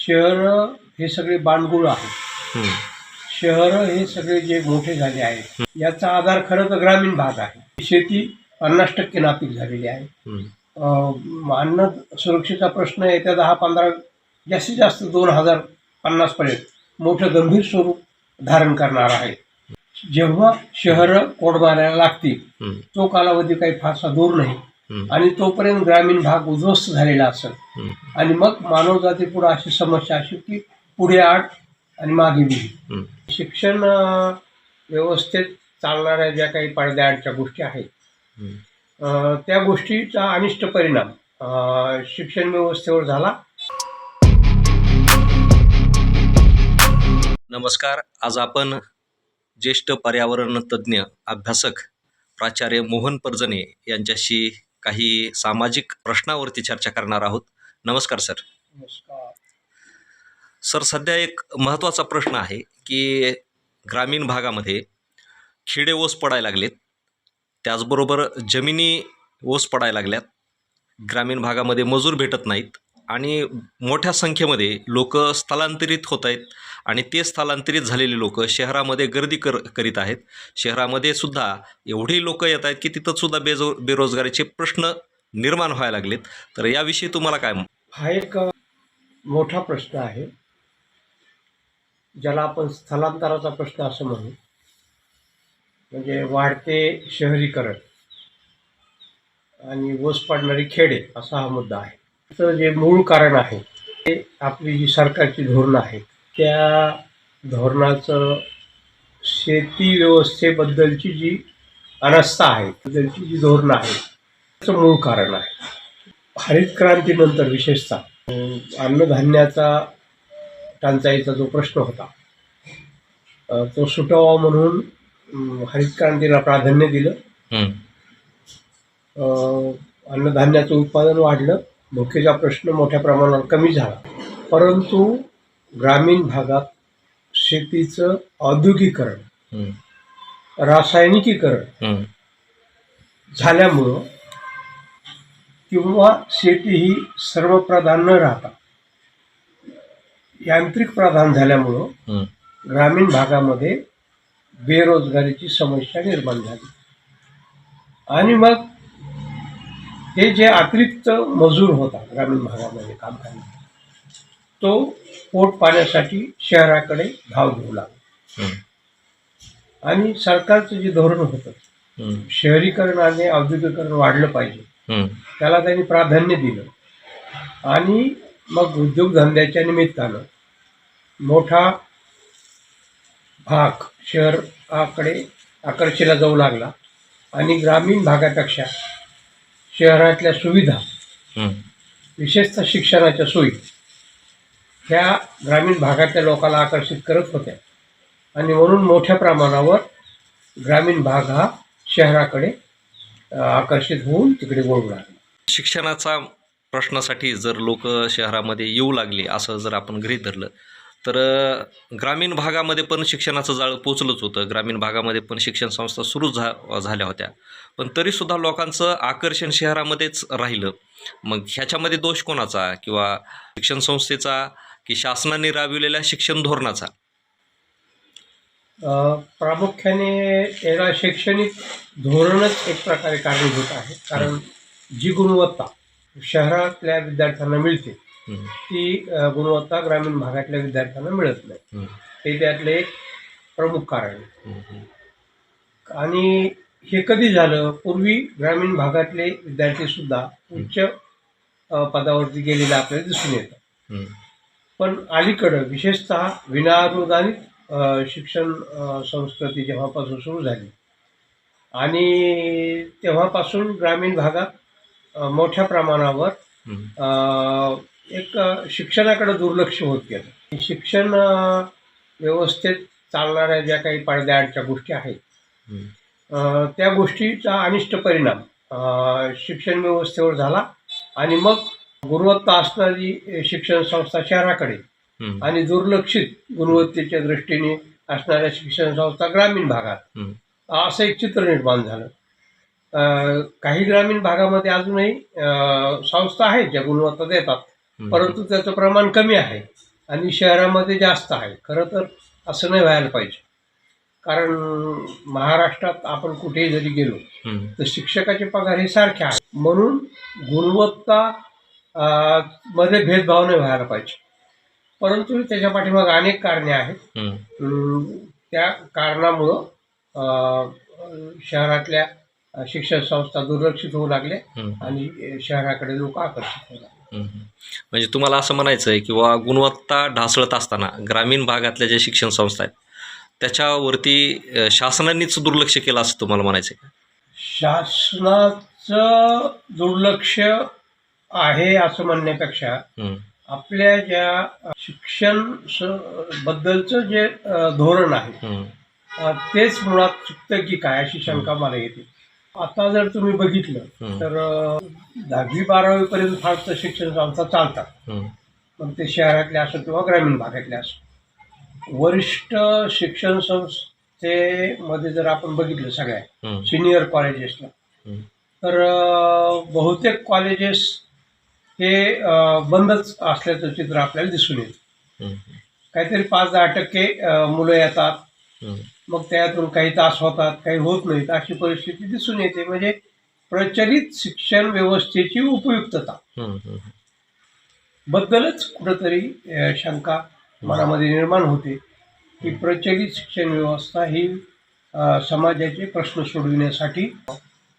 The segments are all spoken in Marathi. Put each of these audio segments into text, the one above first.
शहर हे सगळे बांडगुळ आहेत. शहर हे सगळे जे मोठे झाले आहेत याचा आधार खरं तर ग्रामीण भाग आहे शेती पन्नास टक्के नापीक झालेली आहे अन्न सुरक्षेचा प्रश्न येत्या दहा पंधरा जास्तीत जास्त दोन हजार पन्नास पर्यंत मोठं गंभीर स्वरूप धारण करणार आहे जेव्हा शहरं कोडमारायला लागतील. तो कालावधी काही फारसा दूर नाही. आणि तोपर्यंत ग्रामीण भाग उद्ध्वस्त झालेला असेल. आणि मग मानवजाती पुढे अशी समस्या अशी की पुढे आठ आणि मागे हम्म. शिक्षण व्यवस्थेत चालणाऱ्या ज्या काही पडद्याआडच्या गोष्टी आहेत त्या गोष्टीचा अनिष्ट परिणाम शिक्षण व्यवस्थेवर झाला. नमस्कार. आज आपण ज्येष्ठ पर्यावरण तज्ज्ञ अभ्यासक प्राचार्य मोहन परजणे यांच्याशी काही सामाजिक प्रश्नावरती चर्चा करणार आहोत. नमस्कार सर. सर सध्या एक महत्त्वाचा प्रश्न आहे की ग्रामीण भागामध्ये खिडे ओस पडायला लागलेत. त्याचबरोबर जमिनी ओस पडायला लागल्यात. ग्रामीण भागामध्ये मजूर भेटत नाहीत आणि मोठ्या संख्येमध्ये लोक स्थलांतरित होत आहेत. आणि ते स्थलांतरित झालेले लोक शहरामध्ये गर्दी कर करीत आहेत. शहरामध्ये सुद्धा एवढी लोक येत आहेत की तिथं सुद्धा बेजो बेरोजगारीचे प्रश्न निर्माण व्हायला लागलेत. तर याविषयी तुम्हाला काय हा एक मोठा प्रश्न आहे. ज्याला आपण स्थलांतराचा प्रश्न असं म्हणू. म्हणजे वाढते शहरीकरण आणि ओस पडणारी खेडे असा हा मुद्दा आहे. तर जे मूळ कारण आहे ते आपली जी सरकारची धोरणं आहेत त्या धोरणाचं शेती व्यवस्थेबद्दलची जी अनास्था आहे बद्दलची जी धोरणं आहेत त्याचं मूळ कारण आहे. हरित क्रांतीनंतर विशेषतः अन्नधान्याचा टंचाईचा जो प्रश्न होता तो सुटावा म्हणून हरित क्रांतीला प्राधान्य दिलं. अन्नधान्याचं उत्पादन वाढलं भुकेचा प्रश्न मोठ्या प्रमाणावर कमी झाला. परंतु ग्रामीण भागात शेतीचं औद्योगिकरण रासायनिकीकरण झाल्यामुळं किंवा शेती ही सर्वप्रधान न राहता यांत्रिक प्रधान झाल्यामुळं ग्रामीण भागामध्ये बेरोजगारीची समस्या निर्माण झाली. आणि मग हे जे अतिरिक्त मजूर होता ग्रामीण भागामध्ये काम करणारा तो पोट पाण्यासाठी शहराकडे धाव घेऊ लागला. आणि सरकारचं जे धोरण होतं शहरीकरण आणि औद्योगिकरण वाढलं पाहिजे. हं, त्याला त्यांनी प्राधान्य दिलं. आणि मग उद्योगधंद्याच्या निमित्तानं मोठा भाग शहराकडे आकर्षीला जाऊ लागला. आणि ग्रामीण भागापेक्षा शहरातल्या सुविधा. विशेषतः शिक्षणाच्या सोयी ह्या ग्रामीण भागातल्या लोकांना आकर्षित करत होत्या. आणि म्हणून मोठ्या प्रमाणावर ग्रामीण भाग हा शहराकडे आकर्षित होऊन तिकडे वळू लागला. शिक्षणाचा प्रश्नासाठी जर लोक शहरामध्ये येऊ लागले असं जर आपण गृहीत धरलं तर ग्रामीण भागामध्ये पण शिक्षणाचं जाळं पोचलंच होतं. ग्रामीण भागामध्ये पण शिक्षण संस्था सुरू झा झाल्या होत्या. पण तरीसुद्धा लोकांचं आकर्षण शहरामध्येच राहिलं. मग ह्याच्यामध्ये दोष कोणाचा? किंवा शिक्षण संस्थेचा की शासनाने राबविलेल्या शिक्षण धोरणाचा? अ, प्रामुख्याने याला शैक्षणिक धोरणच एक प्रकारे कारणीभूत आहे. कारण जी गुणवत्ता शहरातल्या विद्यार्थ्यांना मिळते ती गुणवत्ता ग्रामीण भागातल्या विद्यार्थ्यांना मिळत नाही. हं, हे त्यातले एक प्रमुख कारण आहे. आणि हे कधी झालं? पूर्वी ग्रामीण भागातले विद्यार्थी सुद्धा उच्च पदावरती गेलेले आपल्याला दिसून येतं हं, पण अलीकडं विशेषतः विनाअनुदानित शिक्षण संस्कृती जेव्हापासून सुरू झाली आणि तेव्हापासून ग्रामीण भागात मोठ्या प्रमाणावर एक शिक्षणाकडे दुर्लक्ष होत गेलं. शिक्षण व्यवस्थेत चालणाऱ्या ज्या काही पडद्याआडच्या गोष्टी आहेत त्या गोष्टीचा अनिष्ट परिणाम शिक्षण व्यवस्थेवर झाला आणि मग गुणवत्ता असणारी शिक्षण संस्था शहराकडे आणि दुर्लक्षित गुणवत्तेच्या दृष्टीने असणाऱ्या शिक्षण संस्था ग्रामीण भागात. असं एक चित्र निर्माण झालं. काही ग्रामीण भागामध्ये अजूनही संस्था आहेत ज्या गुणवत्ता देतात. परंतु त्याचं प्रमाण कमी आहे आणि शहरामध्ये जास्त आहे. खरं तर असं नाही व्हायला पाहिजे. कारण महाराष्ट्रात आपण कुठेही जरी गेलो. तर शिक्षकाचे पगार हे सारखे आहेत. म्हणून गुणवत्ता मध्ये भेदभाव नाही व्हायला पाहिजे. परंतु त्याच्या पाठीमागे अनेक कारणे आहेत. त्या कारणामुळं शहरातल्या शिक्षण संस्था दुर्लक्षित होऊ लागल्या हम्म. आणि शहराकडे लोक आकर्षित होऊ लागले. म्हणजे तुम्हाला असं म्हणायचं आहे किंवा गुणवत्ता ढासळत असताना ग्रामीण भागातल्या ज्या शिक्षण संस्था आहेत त्याच्यावरती शासनानेच दुर्लक्ष केलं असं तुम्हाला म्हणायचं आहे का? शासनाचं दुर्लक्ष आहे असं म्हणण्यापेक्षा. आपल्या ज्या शिक्षण बद्दलचं जे धोरण आहे तेच मुळात चुकतं की काय अशी शंका मला येते आता जर तुम्ही बघितलं. तर दहावी बारावी पर्यंत फार तर शिक्षण संस्था चालतात. मग ते शहरातले असो किंवा ग्रामीण भागातले असो वरिष्ठ शिक्षण संस्थेमध्ये जर आपण बघितलं सगळ्या. सिनियर कॉलेजेसला. तर बहुतेक कॉलेजेस हे बंदच असल्याचं चित्र आपल्याला दिसून येतं. काहीतरी पाच दहा टक्के मुलं येतात. मग त्यातून काही तास होतात काही होत नाहीत अशी परिस्थिती दिसून येते म्हणजे प्रचलित शिक्षण व्यवस्थेची उपयुक्तता. बद्दलच कुठंतरी शंका मनामध्ये निर्माण होते की प्रचलित शिक्षण व्यवस्था ही समाजाचे प्रश्न सोडविण्यासाठी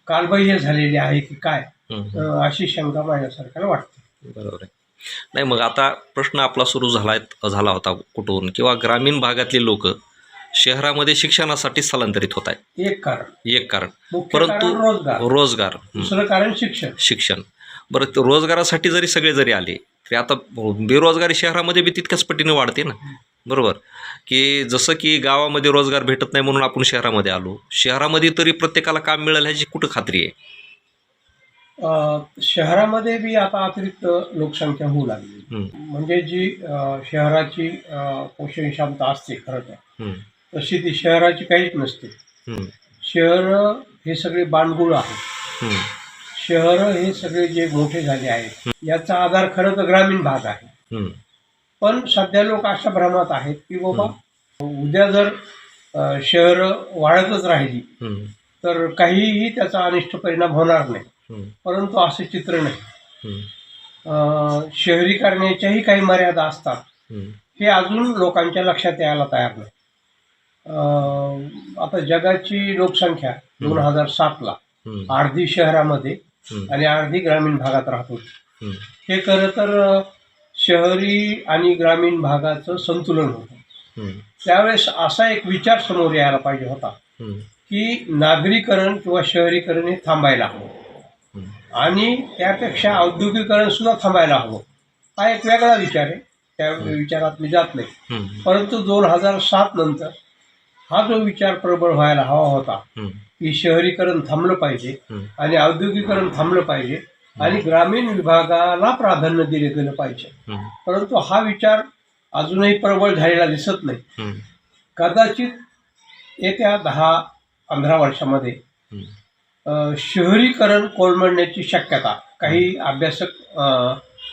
कालबाह्य झालेली आहे की काय अशी शंका माझ्यासारख्याला वाटते. बरोबर आहे. नाही मग आता प्रश्न आपला सुरू झाला झाला होता कुठून? किंवा ग्रामीण भागातली लोक शहरामध्ये शिक्षणासाठी स्थलांतरित होत आहेत. एक कारण. एक कारण. परंतु रोजगार. दुसरं कारण शिक्षण. शिक्षण. बरं रोजगारासाठी जरी सगळे जरी आले तरी आता बेरोजगारी शहरामध्ये बी तितक्याच पटीने वाढते ना. बरोबर? की जसं की गावामध्ये रोजगार भेटत नाही म्हणून आपण शहरामध्ये आलो. शहरामध्ये तरी प्रत्येकाला काम मिळेल ह्याची कुठं खात्री आहे? शहरामध्ये बी आता अतिरिक्त लोकसंख्या होऊ लागली. म्हणजे जी शहराची पोषण क्षमता असते खरं तर तशी ती शहराची काहीच नसते. शहरं हे सगळे बांडगुळ आहेत. शहरं हे सगळे जे मोठे झाले आहेत याचा आधार खरं तर ग्रामीण भाग आहे. पण सध्या लोक अशा भ्रमात आहेत की बाबा उद्या जर शहरं वाढतच राहिली तर काहीही त्याचा अनिष्ट परिणाम होणार नाही. परंतु असे चित्र नाही. हम्म, अ, शहरीकरणाच्याही काही मर्यादा असतात. हे अजून लोकांच्या लक्षात यायला तयार नाही. आता जगाची लोकसंख्या दोन हजार सातला अर्धी शहरामध्ये आणि अर्धी ग्रामीण भागात राहत. होती हे खरं तर शहरी आणि ग्रामीण भागाचं संतुलन होतं. त्यावेळेस असा एक विचार समोर यायला पाहिजे होता की नागरीकरण किंवा शहरीकरण हे थांबायला हवं. आणि त्यापेक्षा औद्योगिकरण सुद्धा थांबायला हवं. हा एक वेगळा विचार आहे. त्या विचारात मी जात नाही. परंतु दोन हजार सात नंतर हा जो विचार प्रबळ व्हायला हवा होता की शहरीकरण थांबलं पाहिजे आणि औद्योगिकरण थांबलं पाहिजे आणि ग्रामीण विभागाला प्राधान्य दिले गेलं पाहिजे. परंतु हा विचार अजूनही प्रबळ झालेला दिसत नाही. कदाचित येत्या दहा पंधरा वर्षामध्ये शहरीकरण कोलमडण्याची शक्यता काही अभ्यासक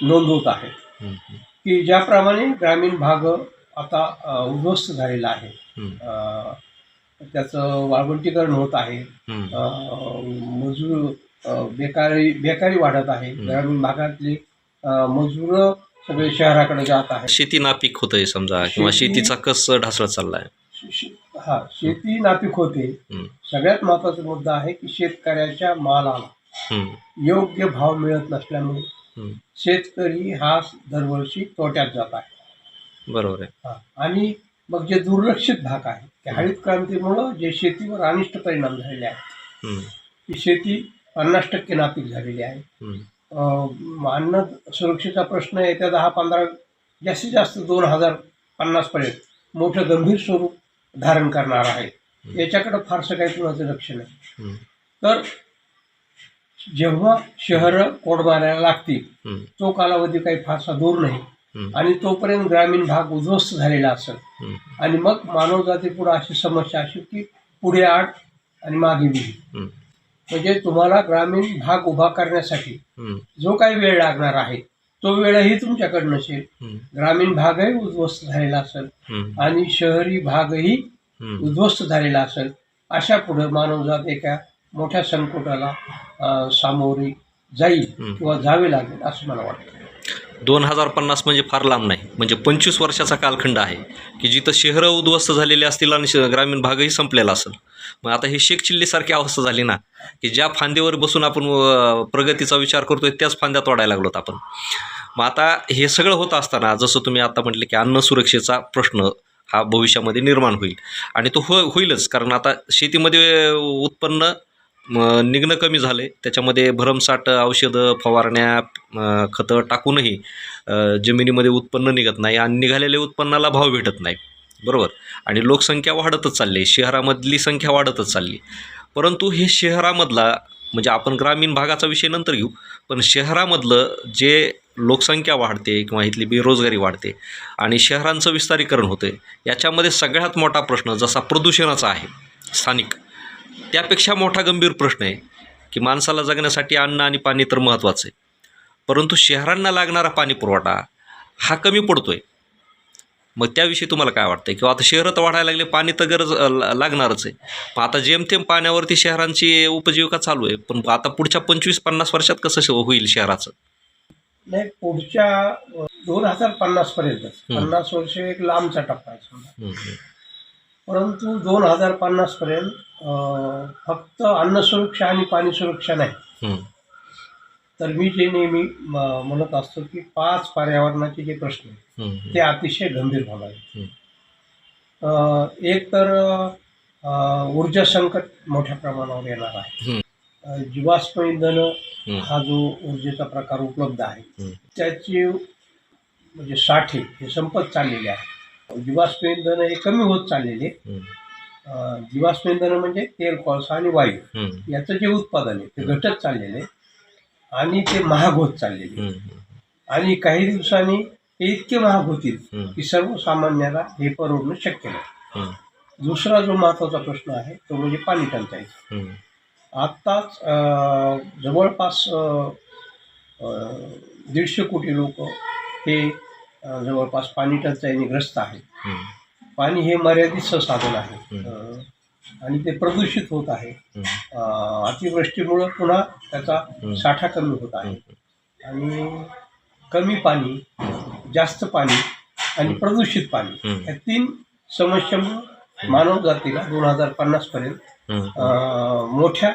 नोंदवत आहेत. की ज्याप्रमाणे ग्रामीण भाग आता उद्ध्वस्त झालेला आहे. त्याचं वाळवंटीकरण होत आहे. मजूर बेकारी बेकारी वाढत आहे. ग्रामीण भागातली मजूर सगळे शहराकडे जात आहेत. शेती नापीक होतंय समजा किंवा शेती- शेतीचा कस ढासळत चाललाय? हा शेती नापीक होते. सगळ्यात महत्त्वाचा मुद्दा आहे की शेतकऱ्याच्या मालाला योग्य भाव मिळत नसल्यामुळे शेतकरी हा दरवर्षी तोट्यात जात आहे. बरोबर आहे. हा. आणि मग जे दुर्लक्षित भाग आहे त्या हरित क्रांतीमुळं जे शेतीवर अनिष्ट परिणाम झालेले आहेत ती शेती पन्नास टक्के नापीक झालेली आहे. अन्न सुरक्षेचा प्रश्न येत्या दहा पंधरा जास्तीत जास्त दोन हजार पन्नासपर्यंत मोठं गंभीर स्वरूप धारण करणार आहे. याच्याकडं फारसं काही कुणाचं लक्ष नाही. तर जेव्हा शहरं कोड मारायला लागतील तो कालावधी काही फारसा दूर नाही. आणि तोपर्यंत ग्रामीण भाग उद्ध्वस्त झालेला असेल. आणि मग मानवजाती पुढे अशी समस्या अशी की पुढे आठ आणि मागे विहीर. तो वेळही तुमच्याकडे नसेल. ग्रामीण भागही उद्ध्वस्त झालेला असेल. आणि शहरी भागही. उद्ध्वस्त झालेला असेल. अशा पुढे मानवजात एका मोठ्या संकटाला सामोरी जाईल. किंवा जावे लागेल असं मला वाटतं. दोन हजार पन्नास म्हणजे फार लांब नाही. म्हणजे पंचवीस वर्षाचा कालखंड आहे की जिथं शहरं उद्ध्वस्त झालेली असतील आणि ग्रामीण भागही संपलेला असेल. मग आता ही शेख चिल्लीसारखी अवस्था झाली ना की ज्या फांदीवर बसून आपण प्रगतीचा विचार करतोय त्याच फांद्यात वाढायला लागलोत आपण. मग आता हे सगळं होत असताना जसं तुम्ही आता म्हटलं की अन्न सुरक्षेचा प्रश्न हा भविष्यामध्ये निर्माण होईल. आणि तो हो होईलच कारण आता शेतीमध्ये उत्पन्न निघणं कमी झालं आहे त्याच्यामध्ये भरमसाठ औषधं फवारण्या खतं टाकूनही जमिनीमध्ये उत्पन्न निघत नाही आणि निघालेल्या उत्पन्नाला भाव भेटत नाही. बरोबर? आणि लोकसंख्या वाढतच चालली आहे शहरामधली संख्या वाढतच चालली. परंतु हे शहरामधला म्हणजे आपण ग्रामीण भागाचा विषय नंतर घेऊ पण शहरामधलं जे लोकसंख्या वाढते किंवा इथली बेरोजगारी वाढते आणि शहरांचं विस्तारीकरण होतं याच्यामध्ये सगळ्यात मोठा प्रश्न जसा प्रदूषणाचा आहे स्थानिक त्यापेक्षा मोठा गंभीर प्रश्न आहे की माणसाला जगण्यासाठी अन्न आणि पाणी तर महत्त्वाचं आहे. परंतु शहरांना लागणारा पाणी पुरवठा हा कमी पडतो आहे मग त्याविषयी तुम्हाला काय वाटतं किंवा आता शहरं तर वाढायला लागले पाणी तर गरज लागणारच आहे. मग आता जेमतेम पाण्यावरती शहरांची उपजीविका चालू आहे पण आता पुढच्या पंचवीस पन्नास वर्षात कसं होईल शहराचं? नाही पुढच्या दोन हजार पन्नास पर्यंत. पन्नास वर्ष एक लांबचा टप्पा आहे. परंतु दोन हजार पन्नास पर्यंत फक्त अन्न सुरक्षा आणि पाणी सुरक्षा नाही. तर मी जे नेहमी म्हणत असतो की पाच पर्यावरणाचे जे प्रश्न आहेत, ते अतिशय गंभीर हम्म. आहेत एक तर ऊर्जा संकट मोठ्या प्रमाणावर येणार आहे. जीवाश्म इंधन. हा जो ऊर्जेचा प्रकार उपलब्ध आहे. त्याची म्हणजे साठे हे संपत चाललेले आहे. जीवाश्म इंधन हे कमी होत चाललेले. जीवाश्म इंधन म्हणजे तेल कोळसा आणि वायू. याचं जे उत्पादन आहे ते घटत चाललेले आणि ते महाग होत चाललेले. आणि काही दिवसांनी ते इतके महाग होतील की सर्वसामान्याला हे परवडणं शक्य नाही. दुसरा जो महत्त्वाचा प्रश्न आहे तो म्हणजे पाणी हम्म, आत्ताच जवळपास दीडशे कोटी लोक हे जवळपास पाणी टंचाईने ग्रस्त आहेत. पाणी हे मर्यादित संसाधन आहे. आणि ते प्रदूषित होत आहे. अतिवृष्टीमुळं पुन्हा त्याचा. साठा कमी होत आहे. आणि कमी पाणी जास्त पाणी आणि प्रदूषित पाणी. या तीन समस्यामुळे मानव जातीला दोन हजार पन्नास पर्यंत मोठ्या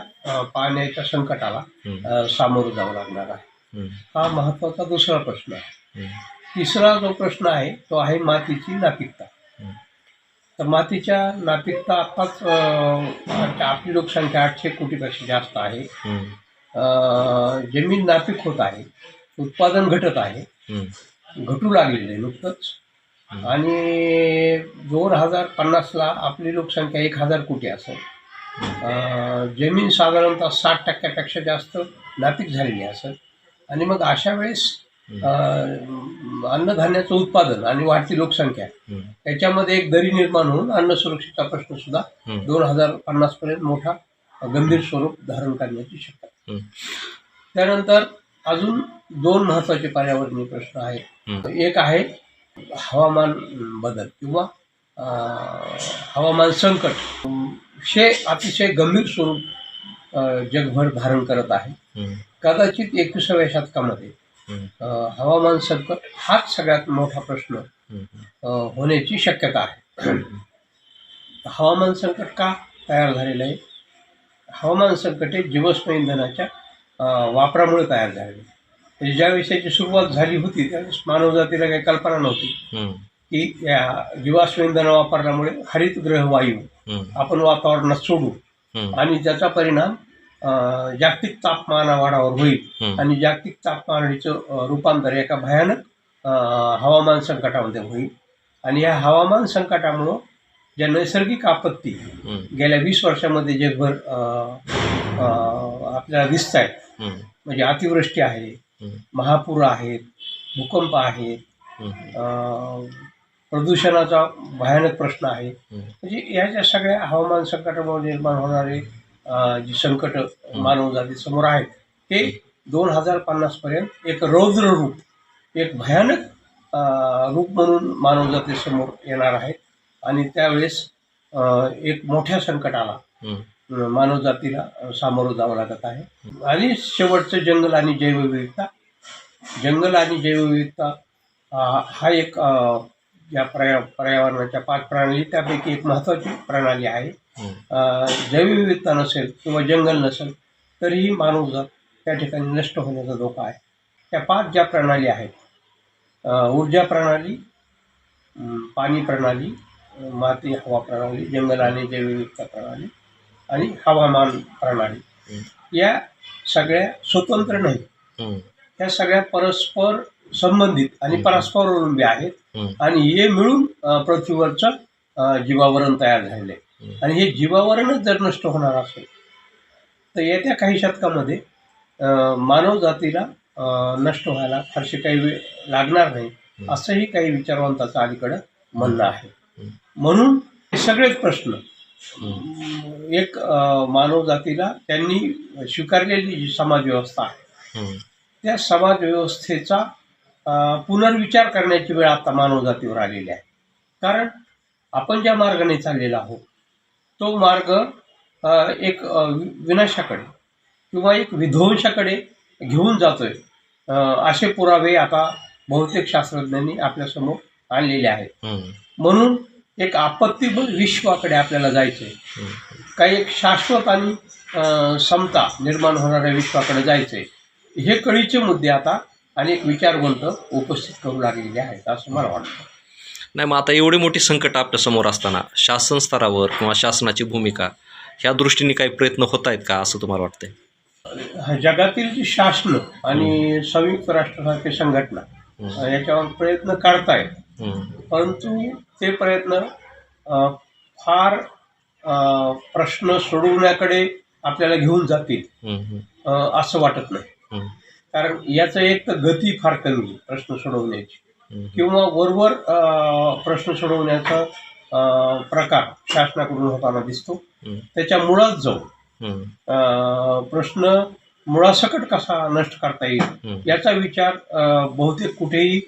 पाण्याच्या संकटाला सामोरं जावं लागणार आहे. हा महत्त्वाचा दुसरा प्रश्न आहे. तिसरा जो प्रश्न आहे तो आहे मातीची नापिकता. तर मातीच्या नापिकता आत्ताच आपली लोकसंख्या आठशे कोटीपेक्षा जास्त आहे. जमीन नापीक होत आहे. उत्पादन घटत आहे. घटू लागलेलं आहे नुकतंच. आणि दोन हजार पन्नासला आपली लोकसंख्या एक हजार कोटी असेल. जमीन साधारणतः साठ टक्क्यापेक्षा जास्त नापीक झालेली असेल. आणि मग अशा वेळेस अन्नधान्याचं उत्पादन आणि वाढती लोकसंख्या हम्म, याच्यामध्ये एक दरी निर्माण होऊन अन्न सुरक्षेचा प्रश्न सुद्धा. दोन हजार पन्नास पर्यंत मोठा गंभीर स्वरूप धारण करण्याची शक्यता. त्यानंतर अजून दोन महत्त्वाचे पर्यावरणीय प्रश्न आहेत. एक आहे हवामान बदल किंवा हवामान संकट. हे अतिशय गंभीर स्वरूप जगभर धारण करत आहे. कदाचित एकविसाव्या शतकामध्ये हवामान संकट हाच सगळ्यात मोठा प्रश्न होण्याची शक्यता आहे. हवामान संकट का तयार झालेलं आहे? हवामान संकट हे जीवस्म इंधनाच्या वापरामुळे तयार आहे. म्हणजे ज्या विषयाची सुरुवात झाली होती त्यावेळेस मानवजातीला काही कल्पना नव्हती. की या जीवाश्म इंधन वापरल्यामुळे हरितगृह वायू आपण वातावरणात सोडू. आणि त्याचा परिणाम जागतिक तापमान वाढावर होईल. आणि जागतिक तापमानाचं रूपांतर एका भयानक हवामान संकटामध्ये होईल. आणि या हवामान संकटामुळं ज्या नैसर्गिक आपत्ती गेल्या वीस वर्षामध्ये जगभर आपल्याला दिसत आहेत म्हणजे अतिवृष्टी आहे महापूर आहेत भूकंप आहेत प्रदूषणाचा भयानक प्रश्न आहे. म्हणजे या ज्या सगळ्या हवामान संकटामुळे निर्माण होणारे जी संकट मानवजाती समोर आहेत ते दोन हजार पन्नास पर्यंत एक रौद्र रूप एक भयानक रूप म्हणून मानवजातीसमोर येणार आहे आणि त्यावेळेस एक मोठ्या संकटाला मानवजातीला सामोरं जावं लागत आहे. आणि शेवटचं जंगल आणि जैवविविधता. जंगल आणि जैवविविधता हा एक या पर्या पर्यावरणाच्या पाच प्रणाली त्यापैकी एक महत्त्वाची प्रणाली आहे. जैवविविधता नसेल किंवा जंगल नसेल तरीही मानवजात त्या ठिकाणी नष्ट होण्याचा धोका आहे. त्या पाच ज्या प्रणाली आहेत ऊर्जा प्रणाली पाणी प्रणाली माती हवा प्रणाली जंगल आणि जैवविविधता प्रणाली आणि हवामान प्रणाली. या सगळ्या स्वतंत्र नाही त्या सगळ्या परस्पर संबंधित आणि. परस्पर अवलंबी आहेत आणि हे मिळून पृथ्वीवरचं जीवावरण तयार झालेलं आहे हं. आणि हे जीवावरणच जर नष्ट होणार असेल तर येत्या काही शतकामध्ये मानव जातीला नष्ट व्हायला फारसे काही वेळ लागणार नाही. असंही काही विचारवंताचं अलीकडं म्हणणं आहे. म्हणून हे सगळेच प्रश्न एक मानव जातीला त्यांनी स्वीकारलेली जी समाजव्यवस्था आहे त्या समाजव्यवस्थेचा पुनर्विचार करण्याची वेळ आता मानवजातीवर आलेली आहे. कारण आपण ज्या मार्गाने चाललेला आहोत तो मार्ग एक विनाशाकडे किंवा एक विध्वंसाकडे घेऊन जातोय असे पुरावे आता बहुतेक शास्त्रज्ञांनी आपल्यासमोर आणलेले आहेत. हं, म्हणून एक आपत्तीबल विश्वाकडे आपल्याला जायचं आहे हं. काही एक शाश्वत आणि समता निर्माण होणाऱ्या विश्वाकडे जायचं आहे हे कळीचे मुद्दे आता अनेक विचारवंत उपस्थित करू लागलेले आहेत असं मला वाटतं. नाही मग आता एवढी मोठी संकट आपल्यासमोर असताना शासन स्तरावर किंवा शासनाची भूमिका ह्या दृष्टीने काही प्रयत्न होत आहेत का असं तुम्हाला वाटतंय? जगातील जी शासनं आणि संयुक्त राष्ट्रासारखे संघटना याच्यावर प्रयत्न करतायत परंतु ते प्रयत्न फार प्रश्न सोडवण्याकडे आपल्याला घेऊन जातील असं वाटत नाही. कारण याचं एक तर गती फार कमी प्रश्न सोडवण्याची. किंवा वरवर प्रश्न सोडवण्याचा प्रकार शासनाकडून होताना दिसतो. त्याच्या मुळात जाऊन प्रश्न मुळासकट कसा नष्ट करता येईल. याचा विचार बहुतेक कुठेही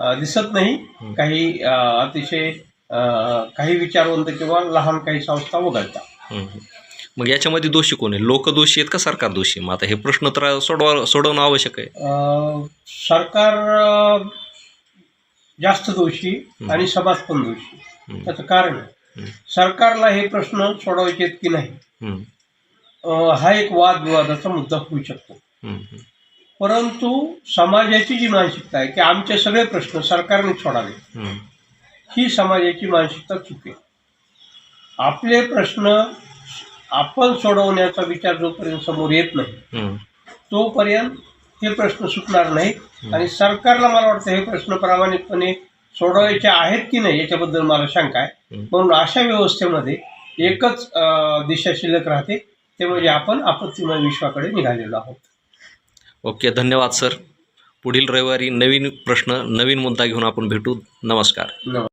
दिसत नाही. काही अतिशय काही विचारवंत किंवा लहान काही संस्था वगळतात हं. मग याच्यामध्ये दोषी कोण आहे? लोक दोषी आहेत का सरकार दोषी मग आता हे प्रश्न तर सोडवा सोडवणं आवश्यक आहे. सरकार जास्त दोषी. आणि समाज पण दोषी. त्याचं कारण. सरकारला हे प्रश्न सोडवायचे आहेत की नाही? हं, एक वादविवादाचा मुद्दा होऊ शकतो. परंतु समाजाची जी मानसिकता आहे की आमचे सगळे प्रश्न सरकारने सोडावे. हं, समाजाची मानसिकता चुकी. आहे आपले प्रश्न आपण सोडवण्याचा विचार जोपर्यंत समोर येत नाही तोपर्यंत हे प्रश्न सुटणार नाहीत. आणि सरकारला मला वाटतं हे प्रश्न प्रामाणिकपणे सोडवायचे आहेत की नाही याच्याबद्दल मला शंका आहे. म्हणून अशा व्यवस्थेमध्ये एकच दिशा शिल्लक राहते. ते म्हणजे आपण आपत्तीमय विश्वाकडे निघालेलो आहोत. ओके धन्यवाद सर. पुढील रविवारी नवीन प्रश्न नवीन मुद्दा घेऊन आपण भेटू. नमस्कार.